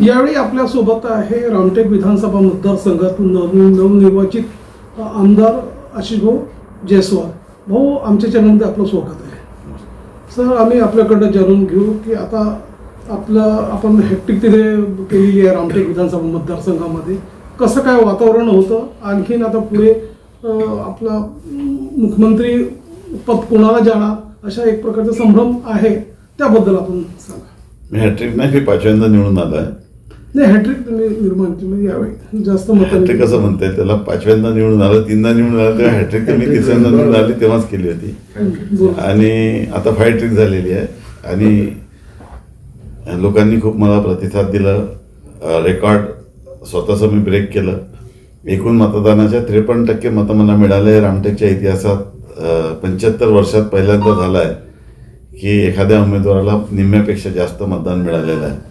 यावेळी आपल्यासोबत आहे रामटेक विधानसभा मतदारसंघातून नवनिर्वाचित आमदार आशिष भाऊ जयस्वाल. भाऊ आमच्या चॅनलमध्ये आपलं स्वागत आहे. सर आम्ही आपल्याकडनं जाणून घेऊ की आता आपलं आपण हॅक्टिक तिथे केलेली आहे रामटेक विधानसभा मतदारसंघामध्ये. कसं काय वातावरण होतं? आणखीन आता पुढे आपला मुख्यमंत्री पद कोणाला जाणार? अशा एक प्रकारचा संभ्रम आहे. त्याबद्दल आपण सांगा. मी हॅट्रिक नाही मी पाचव्यांदा निवडून आलोय. नाही हॅट्रिक तुम्ही निर्माण केली यावेळी जास्त मतांनी कसं म्हणताय त्याला पाचव्यांदा निवडून आलं तीनदा निवडून आलं तेव्हा हॅट्रिक मी तिसऱ्यांदा निवडून आली तेव्हाच केली होती. आणि आता फाय ट्रिक झालेली आहे. आणि लोकांनी खूप मला प्रतिसाद दिला. रेकॉर्ड स्वतःचं मी ब्रेक केलं. एकूण मतदानाच्या त्रेपन्न टक्के मतं मला मिळाले. रामटेकच्या इतिहासात पंच्याहत्तर वर्षात पहिल्यांदा झालं आहे की एखाद्या उमेदवाराला निम्म्यापेक्षा जास्त मतदान मिळालेलं आहे.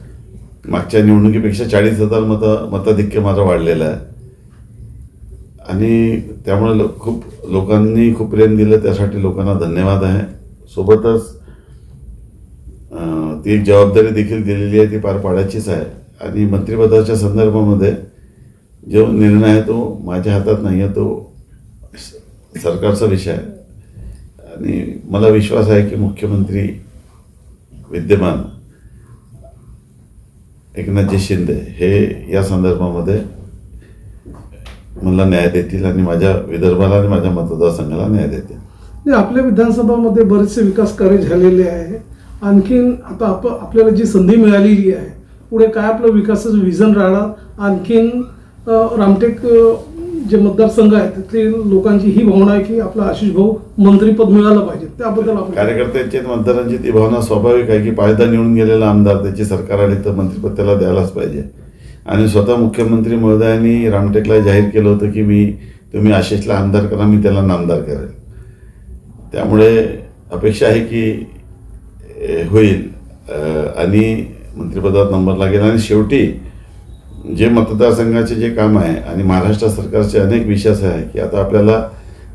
मागच्या निवडणुकीपेक्षा चाळीस हजार मतं मताधिक्य माझं वाढलेलं आहे. आणि त्यामुळे लो- खूप लोकांनी खूप प्रेम दिलं त्यासाठी लोकांना धन्यवाद आहे. सोबतच ती एक जबाबदारी देखील दिलेली आहे ती पार पाडायचीच आहे. आणि मंत्रिपदाच्या संदर्भामध्ये जो निर्णय आहे तो माझ्या हातात नाही आहे तो सरकारचा विषय आहे. आणि मला विश्वास आहे की मुख्यमंत्री विद्यमान एकनाथजी शिंदे हे या संदर्भामध्ये मला न्याय देतील आणि माझ्या विदर्भाला आणि माझ्या मतदारसंघाला न्याय देतील. नाही, आपल्या विधानसभामध्ये बरेचसे विकास कार्य झालेले आहे. आणखीन आता आप आपल्याला जी संधी मिळालेली आहे पुढे काय आपलं विकासाचं विजन राहणार? आणखीन रामटेक जे मतदारसंघ आहेत तिथली लोकांची ही भावना आहे की आपला आशिष भाऊ मंत्रीपद मिळालं पाहिजे. त्याबद्दल आपण कार्यकर्त्यांची मतदारांची ती भावना स्वाभाविक आहे की पायदा निवडून गेलेला आमदार त्याची सरकार आली तर मंत्रीपद त्याला द्यायलाच पाहिजे. आणि स्वतः मुख्यमंत्री महोदयांनी रामटेकला जाहीर केलं होतं की मी तुम्ही आशिषला आमदार करा मी त्याला नामदार करेल. त्यामुळे अपेक्षा आहे की होईल. आणि मंत्रिपदात नंबर लागेल. आणि शेवटी जे मतदारसंघाचे जे काम आहे आणि महाराष्ट्र सरकारचे अनेक विश्वास आहे की आता आपल्याला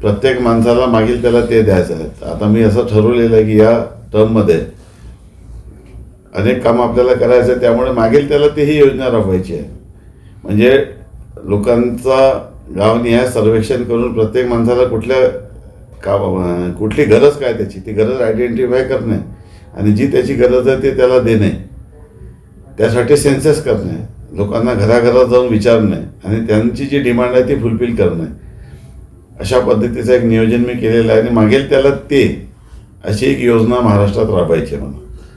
प्रत्येक माणसाला मागील त्याला ते द्यायचं आहे. आता मी असं ठरवलेलं आहे की या टर्ममध्ये अनेक कामं आपल्याला करायचं आहे त्यामुळे मागील त्याला तेही योजना राबवायची आहे. म्हणजे लोकांचा गावनिहाय सर्वेक्षण करून प्रत्येक माणसाला कुठल्या का कुठली गरज काय त्याची ती गरज आयडेंटिफाय करणे आणि जी त्याची गरज आहे ती त्याला देणे. त्यासाठी सेन्सेस करणे. लोकांना घराघरात जाऊन विचारणे आणि त्यांची जी डिमांड आहे ती फुलफिल करणं. अशा पद्धतीचं एक नियोजन मी केलेलं आहे आणि मागेल त्याला ते अशी एक योजना महाराष्ट्रात राबवायची आहे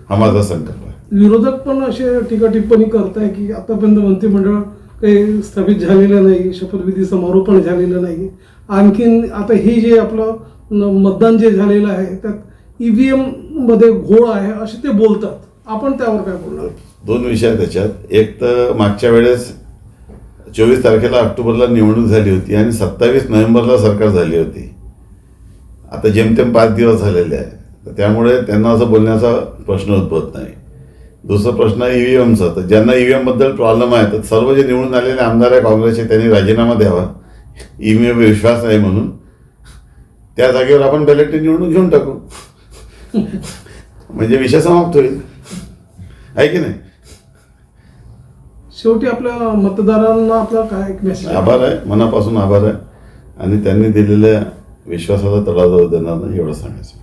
हा माझा संकल्प आहे. विरोधक पण असे टीका टिप्पणी करताय की आतापर्यंत मंत्रिमंडळ काही स्थापित झालेलं नाही शपथविधी समारोह पण झालेला नाही. आणखीन आता हे जे आपलं मतदान जे झालेलं आहे त्यात ई ईव्हीएममध्ये घोळ आहे असे ते बोलतात. आपण त्यावर काय बोलणार? दोन विषय आहेत त्याच्यात. एक तर मागच्या वेळेस चोवीस तारखेला ऑक्टोबरला निवडणूक झाली होती आणि सत्तावीस नोव्हेंबरला सरकार झाली होती. आता जेमतेम पाच दिवस झालेले आहे तर त्यामुळे त्यांना असं बोलण्याचा प्रश्न उद्भवत नाही. दुसरा प्रश्न आहे ईव्हीएमचा. तर ज्यांना ईव्हीएमबद्दल प्रॉब्लेम आहे तर सर्व जे निवडून आलेले आमदार आहे काँग्रेसचे त्यांनी राजीनामा द्यावा. ईव्हीएम विश्वास आहे म्हणून. त्या जागेवर आपण बॅलेट निवडणूक घेऊन टाकू. म्हणजे विषय समाप्त होईल. आहे की नाही? शेवटी आपल्या मतदारांना आपला काय एक मेसेज आभार आहे मनापासून आभार आहे. आणि त्यांनी दिलेल्या विश्वासाला तडा जाऊ देणार नाही एवढं सांगायचं.